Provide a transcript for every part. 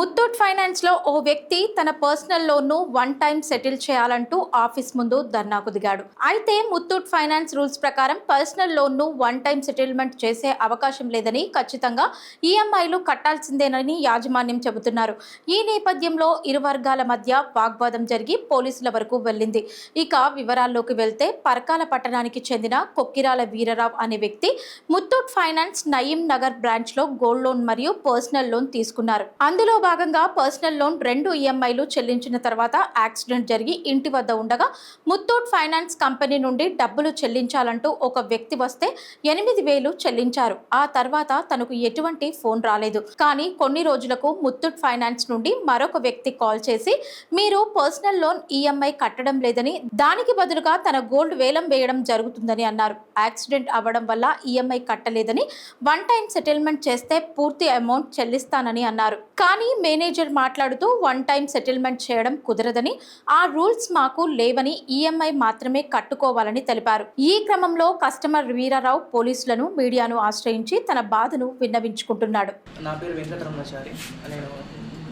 ముత్తూట్ ఫైనాన్స్లో ఓ వ్యక్తి తన పర్సనల్ లోన్ను వన్ టైం సెటిల్ చేయాలంటూ ఆఫీస్ ముందు ధర్నాకు దిగాడు. అయితే ముత్తూట్ ఫైనాన్స్ రూల్స్ ప్రకారం పర్సనల్ లోన్ను వన్ టైం సెటిల్మెంట్ చేసే అవకాశం లేదని ఖచ్చితంగా ఈఎంఐలు కట్టాల్సిందేనని యాజమాన్యం చెబుతున్నారు. ఈ నేపథ్యంలో ఇరు వర్గాల మధ్య వాగ్వాదం జరిగి పోలీసుల వరకు వెళ్ళింది. ఇక వివరాల్లోకి వెళ్తే పరకాల పట్టణానికి చెందిన కొక్కిరాల వీరరావు అనే వ్యక్తి ముత్తూట్ ఫైనాన్స్ నయీం నగర్ బ్రాంచ్లో గోల్డ్ లోన్ మరియు పర్సనల్ లోన్ తీసుకున్నారు. అందులో భాగంగా పర్సనల్ లోన్ రెండు ఈఎంఐలు చెల్లించిన తర్వాత యాక్సిడెంట్ జరిగి ఇంటి వద్ద ఉండగా ముత్తూట్ ఫైనాన్స్ కంపెనీ నుండి డబ్బులు చెల్లించాలంటూ ఒక వ్యక్తి వస్తే ఎనిమిది వేలు చెల్లించారు. ఆ తర్వాత తనకు ఎటువంటి ఫోన్ రాలేదు. కానీ కొన్ని రోజులకు ముత్తూట్ ఫైనాన్స్ నుండి మరొక వ్యక్తి కాల్ చేసి మీరు పర్సనల్ లోన్ ఈఎంఐ కట్టడం లేదని దానికి బదులుగా తన గోల్డ్ వేలం వేయడం జరుగుతుందని అన్నారు. యాక్సిడెంట్ అవ్వడం వల్ల ఈఎంఐ కట్టలేదని వన్ టైం సెటిల్మెంట్ చేస్తే పూర్తి అమౌంట్ చెల్లిస్తానని అన్నారు. కానీ మేనేజర్ మాట్లాడుతూ వన్ టైం సెటిల్మెంట్ చేయడం కుదరదని ఆ రూల్స్ మాకు లేవని ఈఎంఐ మాత్రమే కట్టుకోవాలని తెలిపారు. ఈ క్రమంలో కస్టమర్ వీరారావు పోలీసులను మీడియాను ఆశ్రయించి తన బాధను విన్నవించుకుంటున్నాడు. నా పేరు వెంకటరమణాచారి. నేను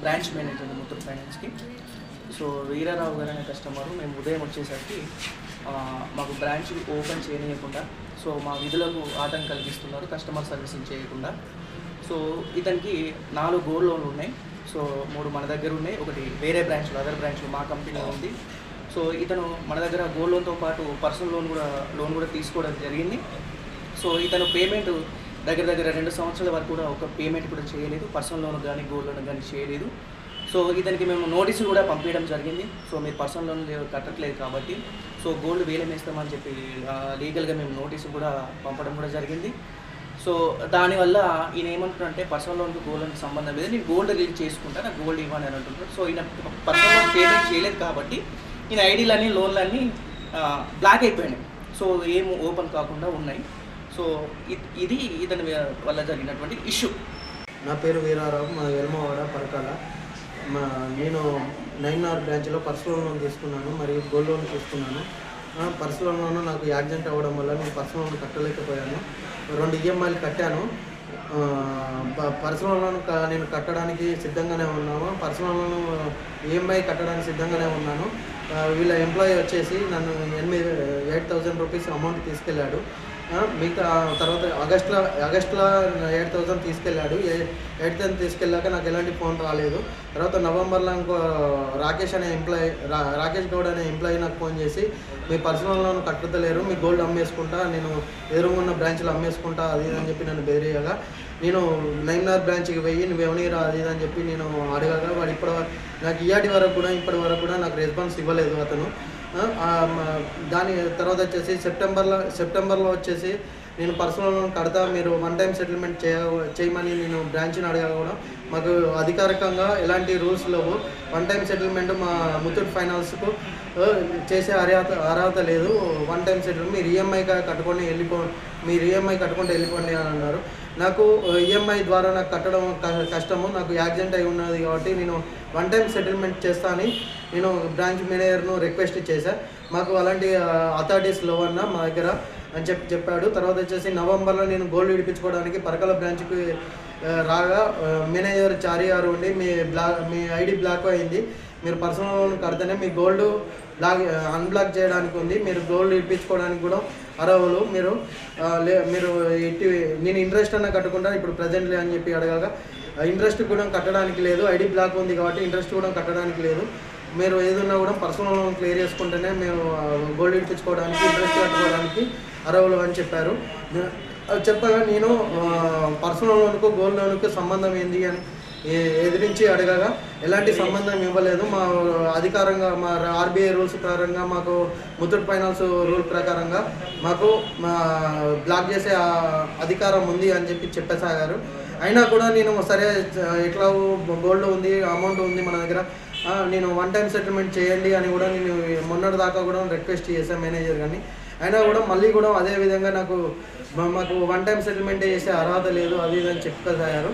బ్రాంచ్ మేనేజర్ ముత్తూర్ ఫైనాన్స్కి. సో వీరారావు గారు అనే కస్టమరు మేము ఉదయం వచ్చేసరికి మాకు బ్రాంచ్ ఓపెన్ చేయనీయకుండా సో మా విధులకు ఆటంకం కలిగిస్తున్నారు కస్టమర్ సర్వీసింగ్ చేయకుండా. సో ఇతనికి నాలుగు గోల్డ్ లోన్లు ఉన్నాయి. సో మూడు మన దగ్గర ఉన్నాయి. ఒకటి వేరే బ్రాంచ్లో అదర్ బ్రాంచ్లో మా కంపెనీలో ఉంది. సో ఇతను మన దగ్గర గోల్డ్ లోన్తో పాటు పర్సనల్ లోన్ కూడా లోన్ కూడా తీసుకోవడం జరిగింది. సో ఇతను పేమెంట్ దగ్గర దగ్గర రెండు సంవత్సరాల వరకు కూడా ఒక పేమెంట్ కూడా చేయలేదు. పర్సనల్ లోన్ కానీ గోల్డ్ లోన్ కానీ చేయలేదు. సో ఇతనికి మేము నోటీసులు కూడా పంపించడం జరిగింది. సో మీరు పర్సనల్ లోన్ కట్టట్లేదు కాబట్టి. సో గోల్డ్ వేలం వేస్తామని చెప్పి లీగల్గా మేము నోటీసు కూడా పంపడం కూడా జరిగింది. సో దానివల్ల ఈయన ఏమంటున్నారంటే పర్సనల్ లోన్కి గోల్డ్ సంబంధం లేదు. నేను గోల్డ్ రిలీజ్ చేసుకుంటా నాకు గోల్డ్ ఇవ్వాలి అని అంటున్నాడు సో ఈయన పర్సనల్ లోన్ పేమెంట్ చేయలేదు కాబట్టి ఈయన ఐడీలన్నీ లోన్లన్నీ బ్లాక్ అయిపోయినాయి. సో ఏం ఓపెన్ కాకుండా ఉన్నాయి. సో ఇది ఇతని వల్ల జరిగినటువంటి ఇష్యూ. నా పేరు వీరారావు మా వెల్మవాడ పరకాల. మా నేను నైన్ ఆర్ బ్రాంచ్లో పర్సనల్ లోన్ తీసుకున్నాను మరియు గోల్డ్ లోన్ తీసుకున్నాను. పర్సనల్ లోన్ నాకు యాక్సిడెంట్ అవ్వడం వల్ల నేను పర్సనల్ లోన్ కట్టలేకపోయాను. రెండు ఈఎంఐలు కట్టాను. ప- పర్సనల్ లోన్ నేను కట్టడానికి సిద్ధంగానే ఉన్నాను. పర్సనల్ లోన్ ఈఎంఐ కట్టడానికి సిద్ధంగానే ఉన్నాను. వీళ్ళ ఎంప్లాయీ వచ్చేసి నన్ను ఎనిమిది ఎయిట్ థౌజండ్ రూపీస్ అమౌంట్ తీసుకెళ్ళాడు. మిగతా తర్వాత ఆగస్ట్లో ఆగస్ట్లో ఎయిట్ థౌసండ్ తీసుకెళ్ళాడు. ఎయిట్ థౌసండ్ తీసుకెళ్ళాక నాకు ఎలాంటి ఫోన్ రాలేదు. తర్వాత నవంబర్లో ఇంకో రాకేష్ అనే ఎంప్లాయీ రా రాకేష్ గౌడ్ అనే ఎంప్లాయీ నాకు ఫోన్ చేసి మీ పర్సనల్ లోన్ కట్టలేరు మీ గోల్డ్ అమ్మేసుకుంటా నేను ఎదురుగున్న బ్రాంచ్లో అమ్మేసుకుంటా అది అని చెప్పి నన్ను బెదిరియగా నేను నైమ్నార్ బ్రాంచ్కి పోయి నువ్వు ఎవరిరా అది అని చెప్పి నేను అడగగా వాడు ఇప్పటి వరకు నాకు ఇయాటి వరకు కూడా ఇప్పటి వరకు కూడా నాకు రెస్పాన్స్ ఇవ్వలేదు అతను. దాని తర్వాత వచ్చేసి సెప్టెంబర్లో సెప్టెంబర్లో వచ్చేసి నేను పర్సనల్ లోన్ కడతా మీరు వన్ టైం సెటిల్మెంట్ చేయ చేయమని నేను బ్రాంచ్ని అడగా కూడా. మాకు అధికారికంగా ఎలాంటి రూల్స్ లేవు. వన్ టైం సెటిల్మెంట్ మా ముత్తూట్ ఫైనాన్స్కు చేసే అర్హత అర్హత లేదు. వన్ టైం సెటిల్మెంట్ మీరు ఈఎంఐ కట్టుకొని వెళ్ళిపో మీరు ఈఎంఐ కట్టుకుంటే వెళ్ళిపోండి అని అన్నారు. నాకు ఈఎంఐ ద్వారా నాకు కట్టడం కష్టము. నాకు యాక్సిడెంట్ అయి ఉన్నది కాబట్టి నేను వన్ టైం సెటిల్మెంట్ చేస్తా అని నేను బ్రాంచ్ మేనేజర్ను రిక్వెస్ట్ చేశాను మాకు అలాంటి అథారిటీస్ లేవన్నా మా దగ్గర అని చెప్పి చెప్పాడు. తర్వాత వచ్చేసి నవంబర్లో నేను గోల్డ్ విడిపించుకోవడానికి పరకల బ్రాంచ్కి రాగా మేనేజర్ చారి గారు ఉండి మీ బ్లాక్ మీ ఐడి బ్లాక్ అయింది. మీరు పర్సనల్ లోన్ కడితేనే మీ గోల్డ్ బ్లాక్ అన్బ్లాక్ చేయడానికి ఉంది. మీరు గోల్డ్ ఇప్పించుకోవడానికి కూడా అర్హులు. మీరు లే మీరు ఎట్టి నేను ఇంట్రెస్ట్ అన్న కట్టుకుంటాను ఇప్పుడు ప్రజెంట్లీ అని చెప్పి అడగగా ఇంట్రెస్ట్ కూడా కట్టడానికి లేదు. ఐడి బ్లాక్ ఉంది కాబట్టి ఇంట్రెస్ట్ కూడా కట్టడానికి లేదు. మీరు ఏదన్నా కూడా పర్సనల్ లోన్ క్లియర్ చేసుకుంటేనే మేము గోల్డ్ ఇప్పించుకోవడానికి ఇంట్రెస్ట్ కట్టుకోవడానికి అర్హులు అని చెప్పారు. చెప్పగా నేను పర్సనల్ లోన్కు గోల్డ్ లోన్కు సంబంధం ఏంది అని ఎదిరించి అడగగా ఎలాంటి సంబంధం ఇవ్వలేదు. మా అధికారంగా మా ఆర్బీఐ రూల్స్ ప్రకారంగా మాకు ముత్తూట్ ఫైనాన్స్ రూల్ ప్రకారంగా మాకు మా బ్లాక్ చేసే అధికారం ఉంది అని చెప్పి చెప్పేసాగారు. అయినా కూడా నేను సరే ఎట్లా గోల్డ్ ఉంది అమౌంట్ ఉంది మన దగ్గర నేను వన్ టైం సెటిల్మెంట్ చేయండి అని కూడా నేను మొన్నటి దాకా కూడా రిక్వెస్ట్ చేశాను మేనేజర్ కానీ అయినా కూడా మళ్ళీ కూడా అదే విధంగా నాకు మాకు వన్ టైం సెటిల్మెంట్ చేసే అర్హత లేదు అది ఇది అని చెప్పేసారు